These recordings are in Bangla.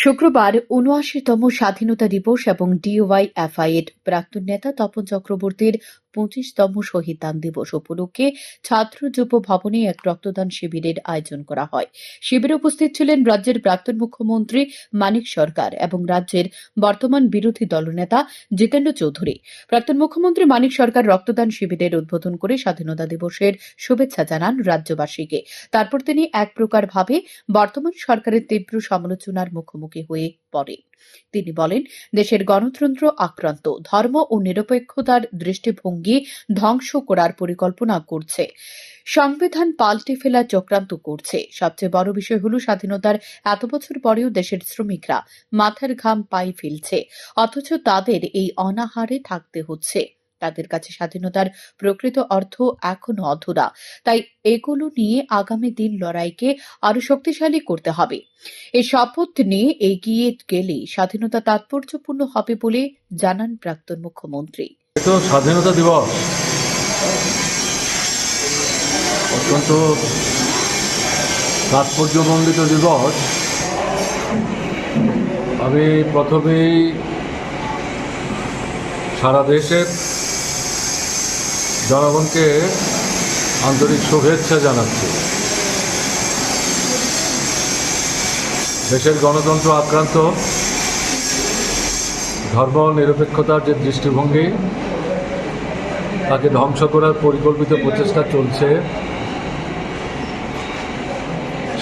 শুক্রবার উনআশিতম স্বাধীনতা দিবস এবং ডিওয়াইএফআই এর প্রাক্তন নেতা তপন চক্রবর্তীর পঁচিশতম শহীদদান দিবস উপলক্ষে ছাত্র যুব ভবনে এক রক্তদান শিবিরের আয়োজন করা হয়। শিবিরে উপস্থিত ছিলেন রাজ্যের প্রাক্তন মুখ্যমন্ত্রী মানিক সরকার এবং রাজ্যের বর্তমান বিরোধী দলনেতা জিতেন্দ্র চৌধুরী। প্রাক্তন মুখ্যমন্ত্রী মানিক সরকার রক্তদান শিবিরের উদ্বোধন করে স্বাধীনতা দিবসের শুভেচ্ছা জানান রাজ্যবাসীকে। তারপর তিনি এক প্রকার ভাবে বর্তমান সরকারের তীব্র সমালোচনার মুখোমুখি হয়ে পড়েন তিনি বলেন, দেশের গণতন্ত্র আক্রান্ত, ধর্ম ও নিরপেক্ষতার দৃষ্টিভঙ্গি ধ্বংস করার পরিকল্পনা করছে। সংবিধান পাল্টে ফেলার চক্রান্ত করছে। সবচেয়ে বড় বিষয় হল স্বাধীনতার এত বছর পরেও দেশের শ্রমিকরা মাথার ঘাম পায়ে ফেলছে, অথচ তাদের এই অনাহারে থাকতে হচ্ছে। তাদের কাছে স্বাধীনতার প্রকৃত অর্থ এখনও অধুরা। তাই এগুলো নিয়ে আগামী দিন লড়াইকে আরও শক্তিশালী করতে হবে। এই শপথ নিয়ে এগিয়ে গেলে স্বাধীনতা তাৎপর্যপূর্ণ হবে বলে জানান প্রাক্তন মুখ্যমন্ত্রী। স্বাধীনতা দিবস। অত্যন্ত তাৎপর্যমণ্ডিত দিবস। আমি প্রথমেই সারা দেশের জনগণকে আন্তরিক শুভেচ্ছা জানাচ্ছি। দেশের গণতন্ত্র আক্রান্ত, ধর্ম নিরপেক্ষতার যে দৃষ্টিভঙ্গি, তাকে ধ্বংস করার পরিকল্পিত প্রচেষ্টা চলছে।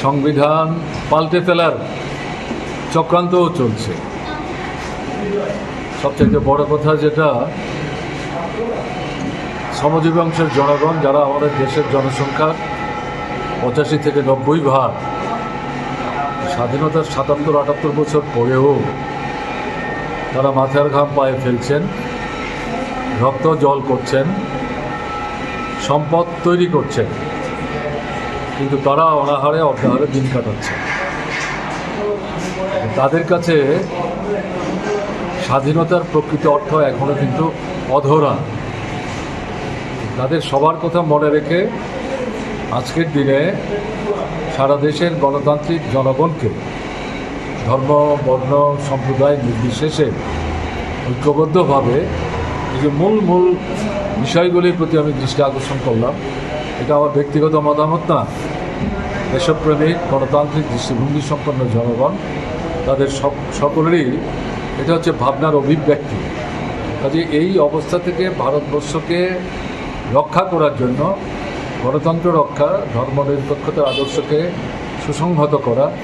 সংবিধান পাল্টে ফেলার চক্রান্তও চলছে। সবচেয়ে বড় কথা যেটা শ্রমজীবী অংশের জনগণ যারা আমাদের দেশের জনসংখ্যার পঁচাশি থেকে নব্বই ভাগ, স্বাধীনতার সাতাত্তর, আটাত্তর বছর পরেও তারা মাথার ঘাম পায়ে ফেলছেন, রক্ত জল করছেন, সম্পদ তৈরি করছেন, কিন্তু তারা অনাহারে অর্ধাহারে দিন কাটাচ্ছে। তাদের কাছে স্বাধীনতার প্রকৃত অর্থ এখনও কিন্তু অধরা। তাদের সবার কথা মনে রেখে আজকের দিনে সারা দেশের গণতান্ত্রিক জনগণকে ধর্ম, বর্ণ, সম্প্রদায় নির্বিশেষে ঐক্যবদ্ধভাবে এই যে মূল মূল বিষয়গুলির প্রতি আমি দৃষ্টি আকর্ষণ করলাম, এটা আমার ব্যক্তিগত মতামত না। দেশপ্রেমিক, গণতান্ত্রিক দৃষ্টিভঙ্গি সম্পন্ন জনগণ, তাদের সব, সকলেরই এটা হচ্ছে ভাবনার অভিব্যক্তি। কাজে এই অবস্থা থেকে ভারতবর্ষকে রক্ষা করার জন্য গণতন্ত্র রক্ষা, ধর্মনিরপেক্ষতার আদর্শকে সুসংহত করা,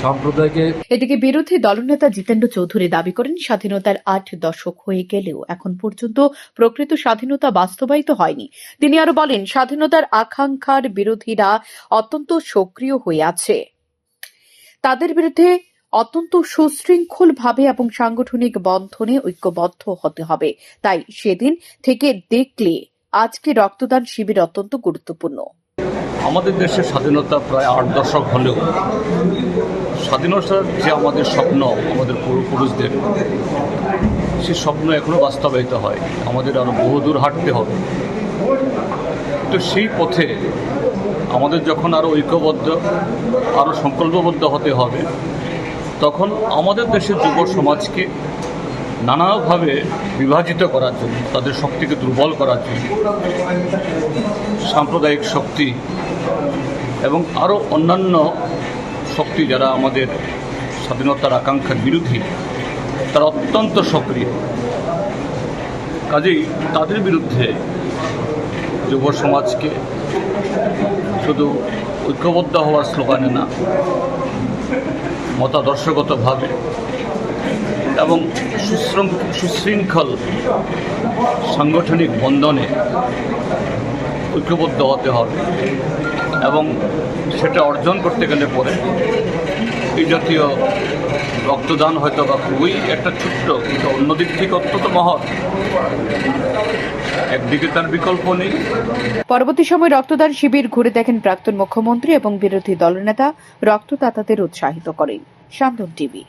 সাম্প্রদায়িক এদিকে বিরোধী দলনেতা জিতেন্দ্র চৌধুরী দাবি করেন, স্বাধীনতার আট দশক হয়ে গেলেও এখন পর্যন্ত প্রকৃত স্বাধীনতা বাস্তবায়িত হয়নি। তিনি আরও বলেন, স্বাধীনতার আকাঙ্ক্ষার বিরোধীরা অত্যন্ত সক্রিয় হয়ে আছে। তাদের বিরুদ্ধে অত্যন্ত সুশৃঙ্খলভাবে এবং সাংগঠনিক বন্ধনে ঐক্যবদ্ধ হতে হবে। তাই সেদিন থেকে দেখলে আজকে রক্তদান শিবির অত্যন্ত গুরুত্বপূর্ণ। আমাদের দেশের স্বাধীনতা প্রায় আট দশক হলেও স্বাধীনতার যে আমাদের স্বপ্ন, আমাদের পূর্বপুরুষদের, সে স্বপ্ন এখনও বাস্তবায়িত হয়। আমাদের আরও বহুদূর হাঁটতে হবে। তো সেই পথে আমাদের যখন আরও ঐক্যবদ্ধ আরও সংকল্পবদ্ধ হতে হবে, তখন আমাদের দেশের যুব সমাজকে নানাভাবে বিভাজিত করার জন্য, তাদের শক্তিকে দুর্বল করার জন্য, সাম্প্রদায়িক শক্তি এবং আরও অন্যান্য শক্তি যারা আমাদের স্বাধীনতার আকাঙ্ক্ষার বিরোধী তারা অত্যন্ত সক্রিয়। কাজেই তাদের বিরুদ্ধে যুব সমাজকে শুধু ঐক্যবদ্ধ হওয়ার স্লোগানে না, মতাদর্শগতভাবে এবং সুশৃঙ্খ- সুশৃঙ্খল সাংগঠনিক বন্ধনে ঐক্যবদ্ধ হতে হবে এবং সেটা অর্জন করতে গেলে পরে এই জাতীয় রক্তদান হয়তো বা খুবই একটা ছোট্ট, কিন্তু অন্যদিক থেকে অত্যন্ত মহৎ। একদিকে তার বিকল্প নেই। পরবর্তী সময় রক্তদান শিবির ঘুরে দেখেন প্রাক্তন মুখ্যমন্ত্রী এবং বিরোধী দলনেতা রক্তদাতাদের উৎসাহিত করেন। সান্দন টিভি।